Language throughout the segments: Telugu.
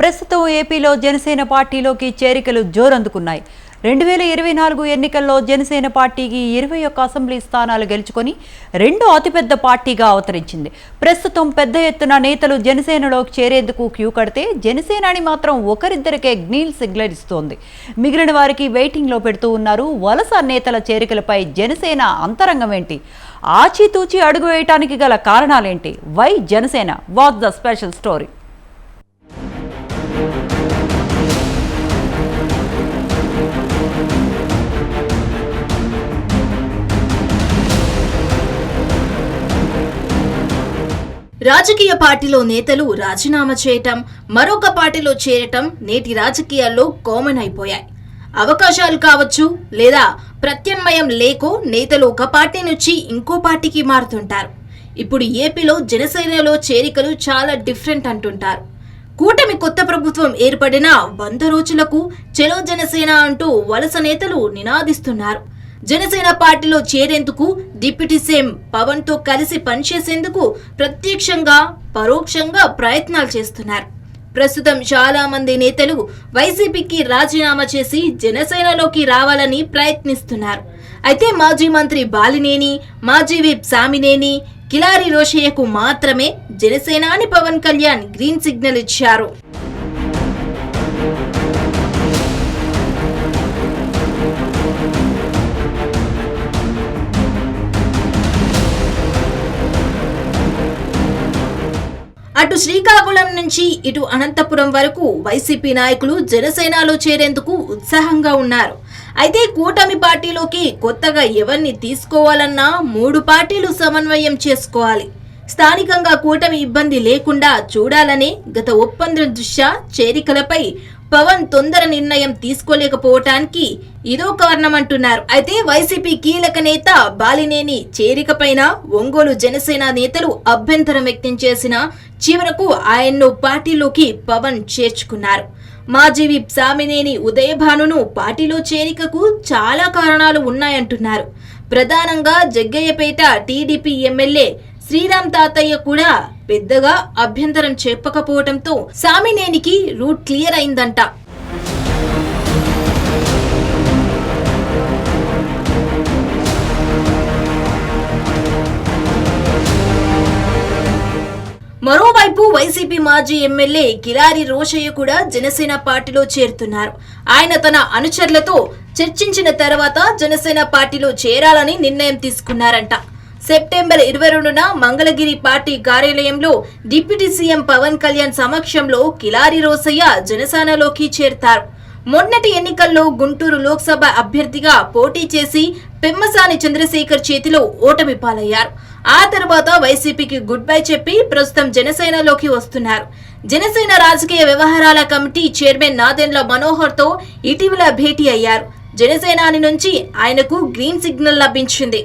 ప్రస్తుతం ఏపీలో జనసేన పార్టీలోకి చేరికలు జోరందుకున్నాయి. రెండు వేల ఇరవై నాలుగు ఎన్నికల్లో జనసేన పార్టీకి ఇరవై ఒక్క అసెంబ్లీ స్థానాలు గెలుచుకొని రెండో అతిపెద్ద పార్టీగా అవతరించింది. ప్రస్తుతం పెద్ద ఎత్తున నేతలు జనసేనలోకి చేరేందుకు క్యూ కడితే జనసేనాని మాత్రం ఒకరిద్దరికే గ్నీల్ సిగ్నల్ ఇస్తోంది. మిగిలిన వారికి వెయిటింగ్లో పెడుతూ ఉన్నారు. వలస నేతల చేరికలపై జనసేన అంతరంగం ఏంటి? ఆచితూచి అడుగు వేయటానికి గల కారణాలేంటి? Why Janasena what the special story? రాజకీయ పార్టీలో నేతలు రాజీనామా చేయటం మరొక పార్టీలో చేరటం నేటి రాజకీయాల్లో కామన్ అయిపోయాయి. అవకాశాలు కావచ్చు లేదా ప్రత్యామ్నాయం లేకో నేతలు ఒక పార్టీ నుంచి ఇంకో పార్టీకి మారుతుంటారు. ఇప్పుడు ఏపీలో జనసేనలో చేరికలు చాలా డిఫరెంట్ అంటుంటారు. కూటమి కొత్త ప్రభుత్వం ఏర్పడిన వంద రోజులకు చెలో జనసేన అంటూ వలస నేతలు నినాదిస్తున్నారు. జనసేన పార్టీలో చేరేందుకు డిప్యూటీ సీఎం పవన్తో కలిసి పనిచేసేందుకు ప్రత్యక్షంగా పరోక్షంగా ప్రయత్నాలు చేస్తున్నారు. ప్రస్తుతం చాలా మంది నేతలు వైసీపీకి రాజీనామా చేసి జనసేనలోకి రావాలని ప్రయత్నిస్తున్నారు. అయితే మాజీ మంత్రి బాలినేని మాజీ విప్ సామినేని కిలారి రోషయ్యకు మాత్రమే జనసేనాని పవన్ కళ్యాణ్ గ్రీన్ సిగ్నల్ ఇచ్చారు. అటు శ్రీకాకుళం నుంచి ఇటు అనంతపురం వరకు వైసీపీ నాయకులు జనసేనలో చేరేందుకు ఉత్సాహంగా ఉన్నారు. అయితే కూటమి పార్టీలోకి కొత్తగా ఎవరిని తీసుకోవాలన్నా మూడు పార్టీలు సమన్వయం చేసుకోవాలి. స్థానికంగా కూటమి ఇబ్బంది లేకుండా చూడాలని గత ఒప్పందం దృష్ట్యా చేరికలపై పవన్ తొందర నిర్ణయం తీసుకోలేకపోవటానికి ఇదో కారణమంటున్నారు. అయితే వైసీపీ కీలక నేత బాలినేని చేరికపైన ఒంగోలు జనసేన నేతలు అభ్యంతరం వ్యక్తం చేసిన చివరకు ఆయన్ను పార్టీలోకి పవన్ చేర్చుకున్నారు. మాజీ విప్ సామినేని ఉదయభానును పార్టీలో చేరికకు చాలా కారణాలు ఉన్నాయంటున్నారు. ప్రధానంగా జగ్గయ్యపేట టీడీపీ ఎమ్మెల్యే శ్రీరామ్ తాతయ్య కూడా పెద్దగా అభ్యంతరం చెప్పకపోవడంతో సామినేనికి రూట్ క్లియర్ అయిందంట. మరోవైపు వైసీపీ మాజీ ఎమ్మెల్యే కిలారి రోషయ్య కూడా జనసేన పార్టీలో చేరుతున్నారు. ఆయన తన అనుచరులతో చర్చించిన తర్వాత జనసేన పార్టీలో చేరాలని నిర్ణయం తీసుకున్నారంట. సెప్టెంబర్ ఇరవై రెండున మంగళగిరి పార్టీ కార్యాలయంలో డిప్యూటీ సీఎం పవన్ కళ్యాణ్ సమక్షంలో కిలారి రోసయ్య జనసేనలోకి చేరతారు. మొన్నటి ఎన్నికల్లో గుంటూరు లోక్సభ అభ్యర్థిగా పోటీ చేసి పెమ్మసాని చంద్రశేఖర్ చేతిలో ఓటమి పాలయ్యారు. ఆ తర్వాత వైసీపీకి గుడ్ బై చెప్పి ప్రస్తుతం జనసేనలోకి వస్తున్నారు. జనసేన రాజకీయ వ్యవహారాల కమిటీ చైర్మన్ నాదెండ్ల మనోహర్తో ఇటీవల భేటీ అయ్యారు. జనసేనాని నుంచి ఆయనకు గ్రీన్ సిగ్నల్ లభించింది.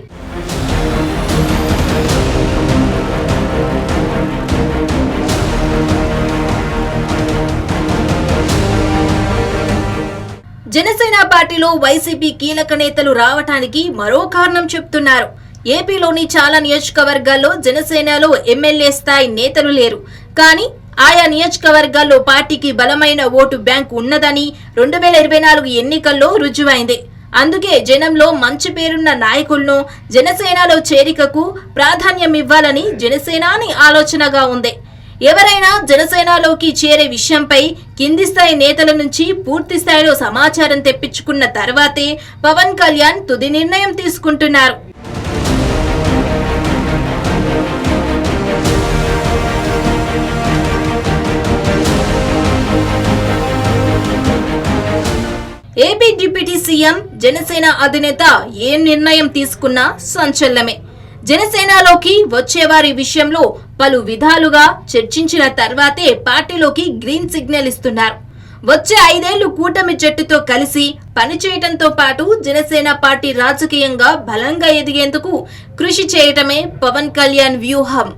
జనసేన పార్టీలో వైసీపీ కీలక నేతలు రావటానికి మరో కారణం చెప్తున్నారు. ఏపీలోని చాలా నియోజకవర్గాల్లో జనసేనలో ఎమ్మెల్యే స్థాయి నేతలు లేరు. కానీ ఆయా నియోజకవర్గాల్లో పార్టీకి బలమైన ఓటు బ్యాంక్ ఉన్నదని రెండు వేల ఇరవై నాలుగు ఎన్నికల్లో రుజువైంది. అందుకే జనంలో మంచి పేరున్న నాయకులను జనసేనలో చేరికకు ప్రాధాన్యం ఇవ్వాలని జనసేనాని ఆలోచనగా ఉంది. ఎవరైనా జనసేనలోకి చేరే విషయంపై కింది స్థాయి నేతల నుంచి పూర్తి స్థాయిలో సమాచారం తెప్పించుకున్న తర్వాతే పవన్ కళ్యాణ్ తుది నిర్ణయం తీసుకుంటున్నారు. ఏపీ డిప్యూటీ సీఎం జనసేన అధినేత ఏ నిర్ణయం తీసుకున్నా సంచలనమే. జనసేనలోకి వచ్చేవారి విషయంలో పలు విధాలుగా చర్చించిన తర్వాతే పార్టీలోకి గ్రీన్ సిగ్నల్ ఇస్తున్నారు. వచ్చే ఐదేళ్ళు కూటమి జట్టుతో కలిసి పనిచేయటంతో పాటు జనసేన పార్టీ రాజకీయంగా బలంగా ఎదిగేందుకు కృషి చేయటమే పవన్ కళ్యాణ్ వ్యూహం.